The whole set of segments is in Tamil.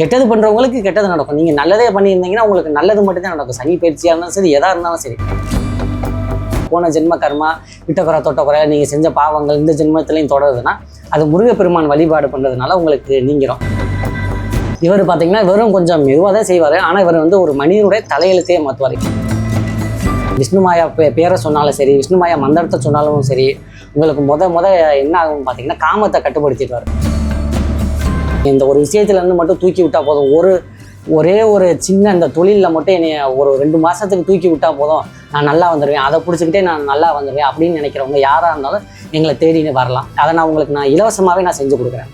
கெட்டது பண்ணுறவங்களுக்கு கெட்டது நடக்கும். நீங்கள் நல்லதே பண்ணியிருந்தீங்கன்னா உங்களுக்கு நல்லது மட்டும்தான் நடக்கும். சனி பயிற்சியாக இருந்தாலும் சரி எதாக இருந்தாலும் சரி. போன ஜென்ம கர்மா விட்டக்குறை தொட்டக்குறை நீங்கள் செஞ்ச பாவங்கள் இந்த ஜென்மத்திலையும் தொடருதுன்னா அது முருகப்பெருமான் வழிபாடு பண்ணுறதுனால உங்களுக்கு நீங்கிறோம் இவர் பார்த்தீங்கன்னா இவரும் கொஞ்சம் மெதுவாக தான் செய்வார். ஆனால் இவர் வந்து ஒரு மனிதனுடைய தலையெழுத்தையே மாற்றுவார் விஷ்ணுமாயா பே பேரை சொன்னாலும் சரி விஷ்ணுமாயா மந்திரத்தை சொன்னாலும் சரி உங்களுக்கு முத முத என்ன ஆகும் பார்த்தீங்கன்னா காமத்தை கட்டுப்படுத்திடுவார். இந்த ஒரு விஷயத்துலேருந்து மட்டும் தூக்கி விட்டால் போதும். ஒரு ஒரே ஒரு சின்ன இந்த தொழிலில் மட்டும் என்னைய ஒரு ரெண்டு மாதத்துக்கு தூக்கி விட்டால் போதும். நான் நல்லா வந்துடுவேன் அதை பிடிச்சிக்கிட்டே நான் நல்லா வந்துடுவேன் அப்படின்னு நினைக்கிறவங்க யாராக இருந்தாலும் எங்களை தேடின்னு வரலாம். அதை நான் உங்களுக்கு நான் இலவசமாகவே நான் செஞ்சு கொடுக்குறேன்.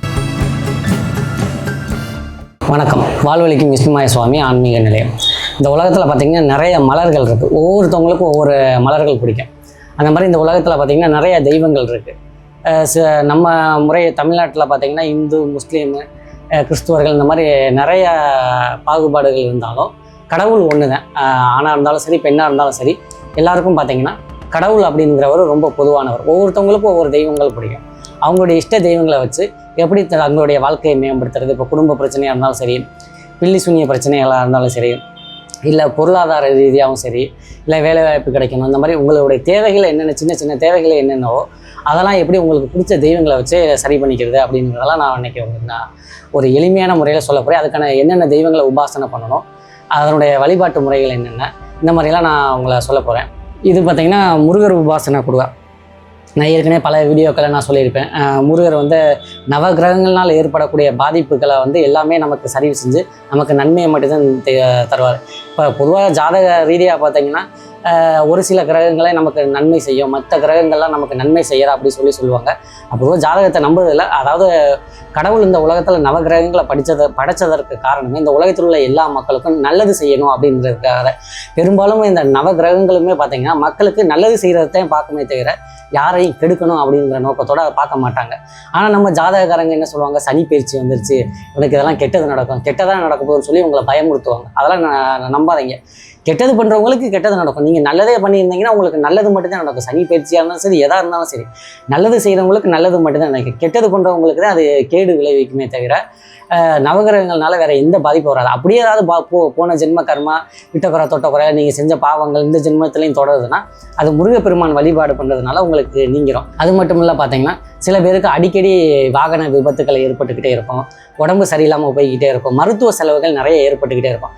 வணக்கம். வாழ்வழிக்கும் விஷ்ணுமாய சுவாமி ஆன்மீக நிலையம். இந்த உலகத்தில் பார்த்திங்கன்னா நிறைய மலர்கள் இருக்குது ஒவ்வொருத்தவங்களுக்கும் ஒவ்வொரு மலர்கள் பிடிக்கும். அந்த மாதிரி இந்த உலகத்தில் பார்த்திங்கன்னா நிறைய தெய்வங்கள் இருக்குது நம்ம முறை தமிழ்நாட்டில் பார்த்தீங்கன்னா இந்து முஸ்லீமு கிறிஸ்துவர்கள் இந்த மாதிரி நிறைய பாகுபாடுகள் இருந்தாலும் கடவுள் ஒன்று தான் ஆணாக இருந்தாலும் சரி பெண்ணாக இருந்தாலும் சரி எல்லாருக்கும் பார்த்தீங்கன்னா கடவுள் அப்படிங்கிறவர் ரொம்ப பொதுவானவர். ஒவ்வொருத்தவங்களுக்கும் ஒவ்வொரு தெய்வங்கள் பிடிக்கும். அவங்களுடைய இஷ்ட தெய்வங்களை வச்சு எப்படி த- தங்களுடைய வாழ்க்கையை மேம்படுத்துறது? இப்போ குடும்ப பிரச்சனையாக இருந்தாலும் சரி பில்லி சுனிய பிரச்சனைகளாக இருந்தாலும் சரி இல்லை பொருளாதார ரீதியாகவும் சரி இல்லை வேலைவாய்ப்பு கிடைக்கணும். இந்த மாதிரி உங்களுடைய தேவைகள் என்னென்ன சின்ன சின்ன தேவைகள் என்னென்னவோ அதெல்லாம் எப்படி உங்களுக்கு பிடிச்ச தெய்வங்களை வச்சு சரி பண்ணிக்கிறது அப்படிங்கிறதெல்லாம் நான் இன்றைக்கி உங்களுக்கு நான் ஒரு எளிமையான முறையில் சொல்ல போகிறேன் அதுக்கான என்னென்ன தெய்வங்களை உபாசனை பண்ணணும் அதனுடைய வழிபாட்டு முறைகள் என்னென்ன இந்த மாதிரிலாம் நான் உங்களை சொல்ல போகிறேன் இது பார்த்திங்கன்னா முருகர் உபாசனை கொடுவா. நான் ஏற்கனவே பல வீடியோக்களை நான் சொல்லியிருப்பேன். முருகர் வந்து நவகிரகங்களால் ஏற்படக்கூடிய பாதிப்புகளை வந்து எல்லாமே நமக்கு சரி செஞ்சு நமக்கு நன்மையை மட்டும்தான் தருவார். இப்போ பொதுவாக ஜாதக ரீதியாக பார்த்தீங்கன்னா ஒரு சில கிரகங்களே நமக்கு நன்மை செய்யும் மற்ற கிரகங்கள்லாம் நமக்கு நன்மை செய்யறா அப்படி சொல்லி சொல்லுவாங்க. அப்போ ஜாதகத்தை நம்புறதில்ல. அதாவது கடவுள் இந்த உலகத்தில் நவகிரகங்களை படித்ததை படைச்சதற்கு காரணமே இந்த உலகத்தில் உள்ள எல்லா மக்களுக்கும் நல்லது செய்யணும் அப்படின்றதுக்காக பெரும்பாலும் இந்த நவகிரகங்களுமே பார்த்தீங்கன்னா மக்களுக்கு நல்லது செய்கிறதையும் பார்க்குமே தவிர யாரையும் கெடுக்கணும் அப்படிங்கிற நோக்கத்தோடு அதை பார்க்க மாட்டாங்க. ஆனால் நம்ம ஜாதகக்காரங்க என்ன சொல்லுவாங்க? சனி பயிற்சி வந்துருச்சு. உனக்கு இதெல்லாம் கெட்டது நடக்கும். கெட்டதாக நடக்க போகுதுன்னு சொல்லி உங்களை பயமுறுத்துவாங்க. அதெல்லாம் நம்பாதீங்க. கெட்டது பண்ணுறவங்களுக்கு கெட்டது நடக்கும். நீங்கள் நல்லதே பண்ணியிருந்தீங்கன்னா உங்களுக்கு நல்லது மட்டும்தான் நடக்கும். சனி பயிற்சியாக இருந்தாலும் சரி எதாக இருந்தாலும் சரி. நல்லது செய்கிறவங்களுக்கு நல்லது மட்டும்தான் நடக்கும். கெட்டது பண்ணுறவங்களுக்கு தான் அது கேடு விளைவிக்குமே தவிர நவகிரகங்கள்னால வேற எந்த பாதிப்பும் வராது. அப்படியே ஏதாவது பா போ போன ஜென்ம கர்மா விட்டக்குறை தொட்டக்குறை நீங்கள் செஞ்ச பாவங்கள் இந்த ஜென்மத்திலையும் தொடருதுன்னா அது முருகப்பெருமான் வழிபாடு பண்ணுறதுனால உங்களுக்கு நீங்கிறோம் அது மட்டும் இல்லை பார்த்தீங்கன்னா சில பேருக்கு அடிக்கடி வாகன விபத்துக்கள் ஏற்பட்டுக்கிட்டே இருக்கும். உடம்பு சரியில்லாமல் போய்கிட்டே இருக்கும். மருத்துவ செலவுகள் நிறைய ஏற்பட்டுக்கிட்டே இருக்கும்.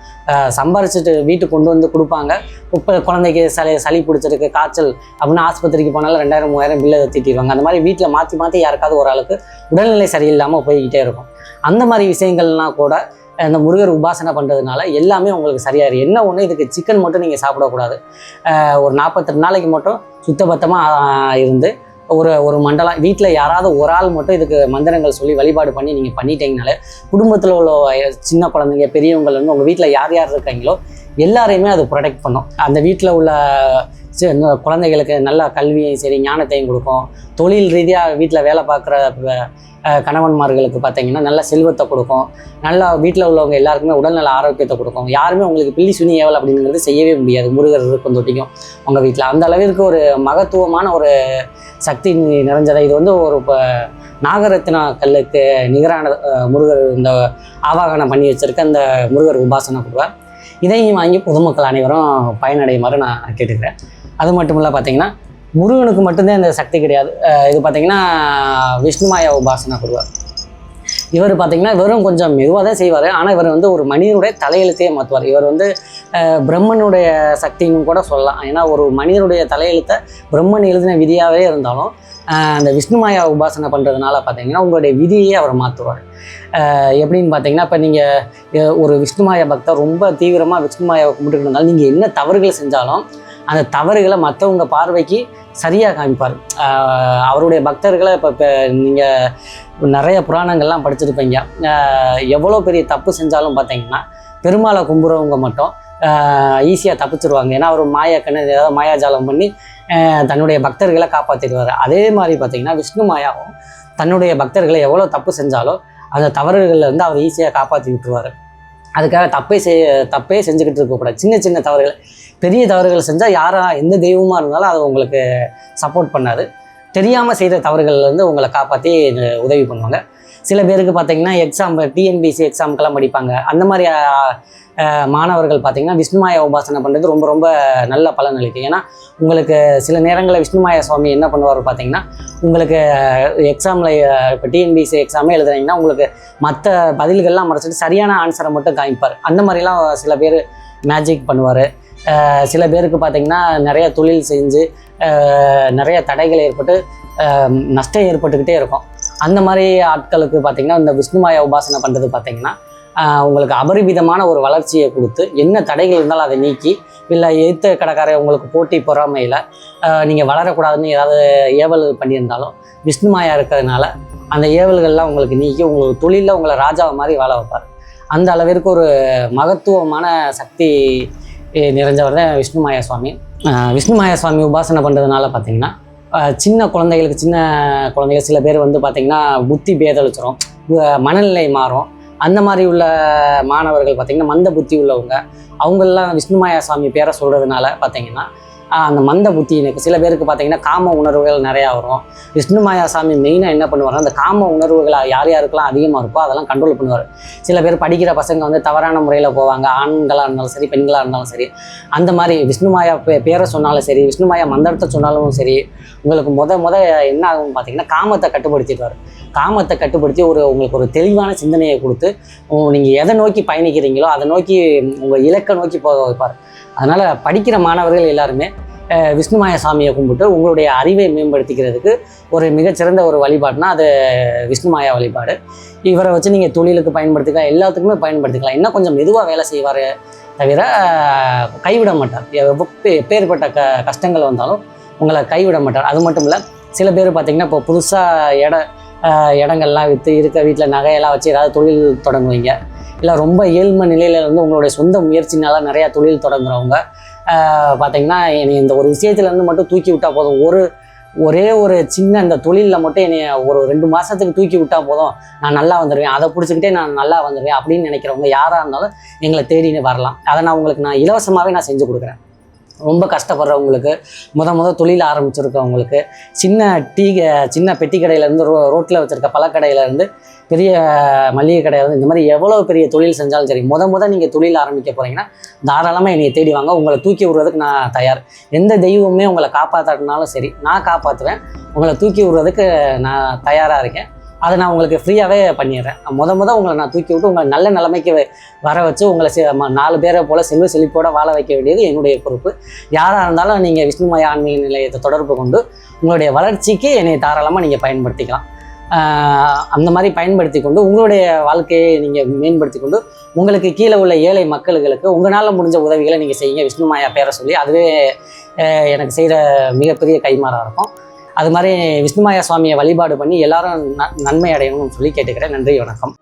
சம்பாரிச்சிட்டு வீட்டுக்கு கொண்டு வந்து கொடுப்பாங்க. இப்போ குழந்தைக்கு சளி சளி பிடிச்சிருக்கு காய்ச்சல் அப்படின்னு ஆஸ்பத்திரிக்கு போனாலும் ரெண்டாயிரம் மூவாயிரம் பில்லை திட்டிடுவாங்க. அந்த மாதிரி வீட்டில் மாற்றி மாற்றி யாருக்காவது ஒரு ஆளுக்கு உடல்நிலை சரியில்லாமல் போய்கிட்டே இருக்கும். அந்த மாதிரி விஷயங்கள்லாம் கூட இந்த முருகர் உபாசனை பண்ணுறதுனால எல்லாமே உங்களுக்கு சரியாயிரும். என்ன ஒன்று இதுக்கு சிக்கன் மட்டும் நீங்கள் சாப்பிடக்கூடாது. ஒரு நாற்பத்தெட்டு நாளைக்கு மட்டும் சுத்தபத்தமாக இருந்து ஒரு ஒரு மண்டலம் வீட்டில் யாராவது ஒரு ஆள் மட்டும் இதுக்கு மந்திரங்கள் சொல்லி வழிபாடு பண்ணி நீங்கள் பண்ணிட்டீங்கனாலே குடும்பத்தில் உள்ள சின்ன குழந்தைங்க பெரியவங்கள்ல இருந்து உங்கள் வீட்டில் யார் யார் இருக்காங்களோ எல்லாரையுமே அது ப்ரொடெக்ட் பண்ணும். அந்த வீட்டில் உள்ள குழந்தைகளுக்கு நல்ல கல்வியும் சரி ஞானத்தையும் கொடுக்கும். தொழில் ரீதியாக வீட்டில் வேலை பார்க்குற கணவன்மார்களுக்கு பார்த்தீங்கன்னா நல்ல செல்வத்தை கொடுக்கும். நல்லா வீட்டில் உள்ளவங்க எல்லாருக்குமே உடல்நல ஆரோக்கியத்தை கொடுக்கும். யாருமே உங்களுக்கு பில்லி சுனி ஏவல் அப்படிங்கிறது செய்யவே முடியாது. முருகர் இருக்கும் தொட்டிக்கும் உங்கள் வீட்டில் அந்த அளவிற்கு ஒரு மகத்துவமான ஒரு சக்தி நிறைஞ்சதை இது வந்து ஒரு இப்போ நாகரத்னா கல்லுக்கு நிகரான முருகர் இந்த ஆவாகனம் பண்ணி வச்சிருக்க அந்த முருகர் உபாசனை கொடுவார் இதையும் வாங்கி பொதுமக்கள் அனைவரும் பயனடையுமாறு நான் கேட்டுக்கிறேன். அது மட்டும் இல்லை பார்த்தீங்கன்னா முருகனுக்கு மட்டும்தான் இந்த சக்தி கிடையாது. இது பார்த்தீங்கன்னா விஷ்ணுமாயா உபாசனை கொடுவார் இவர் பார்த்தீங்கன்னா இவரும் கொஞ்சம் மெதுவாக தான் செய்வார். ஆனால் இவர் வந்து ஒரு மனிதனுடைய தலையெழுத்தையே மாற்றுவார் இவர் வந்து பிரம்மனுடைய சக்தின்னு கூட சொல்லலாம். ஏன்னா ஒரு மனிதனுடைய தலையெழுத்தை பிரம்மன் எழுதின விதியாகவே இருந்தாலும் அந்த விஷ்ணுமாயா உபாசனை பண்ணுறதுனால பார்த்தீங்கன்னா உங்களுடைய விதியே அவர் மாற்றுவார் எப்படின்னு பார்த்தீங்கன்னா இப்போ நீங்கள் ஒரு விஷ்ணுமாயா பக்தர் ரொம்ப தீவிரமாக விஷ்ணுமாயாவை கும்பிட்டுக்கிட்டு இருந்தாலும் நீங்கள் என்ன தவறுகள் செஞ்சாலும் அந்த தவறுகளை மற்றவங்க பார்வைக்கு சரியாக காமிப்பார். அவருடைய பக்தர்களை இப்போ இப்போ நீங்கள் நிறைய புராணங்கள்லாம் படிச்சிருப்பீங்க. எவ்வளோ பெரிய தப்பு செஞ்சாலும் பார்த்தீங்கன்னா பெருமாளை கும்புறவங்க மட்டும் ஈஸியாக தப்பிச்சிருவாங்க. ஏன்னா அவர் மாயா கண்ணு ஏதாவது மாயாஜாலம் பண்ணி தன்னுடைய பக்தர்களை காப்பாற்றிடுவார் அதே மாதிரி பார்த்தீங்கன்னா விஷ்ணு மாயாவும் தன்னுடைய பக்தர்களை எவ்வளோ தப்பு செஞ்சாலும் அந்த தவறுகளில் வந்து அவர் ஈஸியாக காப்பாற்றி விட்டுருவார். அதுக்காக தப்பே செய் தப்பே செஞ்சுக்கிட்டு இருக்கக்கூடாது. சின்ன சின்ன தவறுகள் பெரிய தவறுகள் செஞ்சால் யாராக எந்த தெய்வமாக இருந்தாலும் அது உங்களுக்கு சப்போர்ட் பண்ணாது. தெரியாமல் செய்கிற தவறுகள்லேருந்து உங்களை காப்பாற்றி உதவி பண்ணுவாங்க. சில பேருக்கு பார்த்தீங்கன்னா எக்ஸாம் டிஎன்பிசி எக்ஸாமுக்கெல்லாம் படிப்பாங்க. அந்த மாதிரி மாணவர்கள் பார்த்தீங்கன்னா விஷ்ணுமாய உபாசனை பண்ணுறது ரொம்ப ரொம்ப நல்ல பலன் அளிக்கும் ஏன்னா உங்களுக்கு சில நேரங்களில் விஷ்ணுமாய சுவாமி என்ன பண்ணுவார் பார்த்தீங்கன்னா உங்களுக்கு எக்ஸாமில் இப்போ டிஎன்பிசி எக்ஸாமே எழுதுனீங்கன்னா உங்களுக்கு மற்ற பதில்கள்லாம் மறைச்சிட்டு சரியான ஆன்சரை மட்டும் காமிப்பார். அந்த மாதிரிலாம் சில பேர் மேஜிக் பண்ணுவார். சில பேருக்கு பார்த்தீங்கன்னா நிறைய தொழில் செஞ்சு நிறைய தடைகள் ஏற்பட்டு நஷ்டம் ஏற்பட்டுக்கிட்டே இருக்கும். அந்த மாதிரி ஆட்களுக்கு பார்த்தீங்கன்னா இந்த விஷ்ணுமாய உபாசனை பண்ணுறது பார்த்தீங்கன்னா உங்களுக்கு அபரிமிதமான ஒரு வளர்ச்சியை கொடுத்து என்ன தடைகள் இருந்தாலும் அதை நீக்கி இல்லை எழுத்த கடைக்கார உங்களுக்கு போட்டி பொறாமையில் நீங்கள் வளரக்கூடாதுன்னு ஏதாவது ஏவல் பண்ணியிருந்தாலும் விஷ்ணுமாயா இருக்கிறதுனால அந்த ஏவல்கள்லாம் உங்களுக்கு நீக்கி உங்களுக்கு தொழிலில் உங்களை ராஜாவை மாதிரி வாழ வைப்பார். அந்த அளவிற்கு ஒரு மகத்துவமான சக்தி நிறைஞ்சவர் தான் விஷ்ணுமாயா சுவாமி விஷ்ணுமாயா சுவாமி உபாசனை பண்ணுறதுனால பார்த்தீங்கன்னா சின்ன குழந்தைகளுக்கு சின்ன குழந்தைகள் சில பேர் வந்து பார்த்திங்கன்னா புத்தி பேதளிச்சிரும். மனநிலை மாறும். அந்த மாதிரி உள்ள மாணவர்கள் பார்த்திங்கன்னா மந்த புத்தி உள்ளவங்க. அவங்களெலாம் விஷ்ணுமாயா சுவாமி பேரை சொல்கிறதுனால பார்த்திங்கன்னா அந்த மந்த புத்தி எனக்கு சில பேருக்கு பார்த்தீங்கன்னா காம உணர்வுகள் நிறையா வரும். விஷ்ணு மாயா சாமி மெயினாக என்ன பண்ணுவார் அந்த காம உணர்வுகள் யார் யாருக்கெல்லாம் அதிகமாக இருக்கோ அதெல்லாம் கண்ட்ரோல் பண்ணுவார். சில பேர் படிக்கிற பசங்க வந்து தவறான முறையில் போவாங்க. ஆண்களாக இருந்தாலும் சரி பெண்களாக இருந்தாலும் சரி. அந்த மாதிரி விஷ்ணுமாயா பே பேரை சொன்னாலும் சரி விஷ்ணுமாயா மந்திரத்தை சொன்னாலும் சரி உங்களுக்கு முத முத என்ன ஆகும் பார்த்தீங்கன்னா காமத்தை கட்டுப்படுத்திடுவார். காமத்தை கட்டுப்படுத்தி ஒரு உங்களுக்கு ஒரு தெளிவான சிந்தனையை கொடுத்து நீங்கள் எதை நோக்கி பயணிக்கிறீங்களோ அதை நோக்கி உங்கள் இலக்கை நோக்கி போக வைப்பார். அதனால் படிக்கிற மாணவர்கள் எல்லாருமே விஷ்ணுமாய சாமியை கும்பிட்டு உங்களுடைய அறிவை மேம்படுத்திக்கிறதுக்கு ஒரு மிகச்சிறந்த ஒரு வழிபாடுனா அது விஷ்ணுமாயா வழிபாடு. இவரை வச்சு நீங்கள் தொழிலுக்கு பயன்படுத்திக்கலாம் எல்லாத்துக்குமே பயன்படுத்திக்கலாம். இன்னும் கொஞ்சம் மெதுவாக வேலை செய்வார் தவிர கைவிட மாட்டார். எப்பேற்பட்ட க கஷ்டங்கள் வந்தாலும் உங்களை கைவிட மாட்டார். அது மட்டும் இல்லை சில பேர் பார்த்தீங்கன்னா இப்போ புதுசாக இட இடங்கள்லாம் விற்று இருக்க வீட்டில் நகையெல்லாம் வச்சு ஏதாவது தொழில் தொடங்குவீங்க. இல்லை ரொம்ப ஏழ்மை நிலையில் இருந்து உங்களுடைய சொந்த முயற்சினால நிறையா தொழில் தொடங்குறவங்க பார்த்தீங்கன்னா என்னை இந்த ஒரு விஷயத்துலேருந்து மட்டும் தூக்கி விட்டால் போதும். ஒரு ஒரே ஒரு சின்ன இந்த தொழிலில் மட்டும் என்னை ஒரு ரெண்டு மாதத்துக்கு தூக்கி விட்டால் போதும். நான் நல்லா வந்துடுவேன் அதை பிடிச்சிக்கிட்டே நான் நல்லா வந்துடுவேன் அப்படின்னு நினைக்கிறவங்க யாராக இருந்தாலும் எங்களை தேடின்னு வரலாம். அதை நான் உங்களுக்கு நான் இலவசமாகவே நான் செஞ்சு கொடுக்குறேன். ரொம்ப கஷ்டப்படுறவங்களுக்கு முத முத தொழில் ஆரம்பிச்சிருக்கவங்களுக்கு சின்ன டீ சின்ன பெட்டி கடையிலேருந்து ரோ ரோட்டில் வச்சுருக்க பழக்கடையிலேருந்து பெரிய மளிகை கடையிலேருந்து இந்த மாதிரி எவ்வளோ பெரிய தொழில் செஞ்சாலும் சரி முத முத நீங்கள் தொழில் ஆரம்பிக்க போகிறீங்கன்னா தாராளமாக என்னை தேடி வாங்க. உங்களை தூக்கி விடுறதுக்கு நான் தயார். எந்த தெய்வமே உங்களை காப்பாற்றினாலும் சரி நான் காப்பாற்றுவேன் உங்களை தூக்கி விடுறதுக்கு நான் தயாராக இருக்கேன். அதை நான் உங்களுக்கு ஃப்ரீயாகவே பண்ணிடுறேன். முத முத உங்களை நான் தூக்கி விட்டு உங்களை நல்ல நிலைமைக்கு வர வச்சு உங்களை ம- நாலு பேரை போல் செல்வ செழிப்போட வாழ வைக்க வேண்டியது என்னுடைய பொறுப்பு. யாராக இருந்தாலும் நீங்கள் விஷ்ணுமய ஆன்மீக நிலையத்தை தொடர்பு கொண்டு உங்களுடைய வளர்ச்சிக்கு என்னை தாராளமாக நீங்கள் பயன்படுத்திக்கலாம். அந்த மாதிரி பயன்படுத்தி கொண்டு உங்களுடைய வாழ்க்கையை நீங்கள் மேம்படுத்தி கொண்டு உங்களுக்கு கீழே உள்ள ஏழை மக்களுக்கு உங்களால் முடிஞ்ச உதவிகளை நீங்கள் செய்யுங்க. விஷ்ணுமாயா பேரை சொல்லி அதுவே எனக்கு செய்கிற மிகப்பெரிய கைமாறாக இருக்கும். அது மாதிரி விஷ்ணுமாயா சுவாமியை வழிபாடு பண்ணி எல்லாரும் நன்மை அடையணும்னு சொல்லி கேட்டுக்கிறேன். நன்றி வணக்கம்.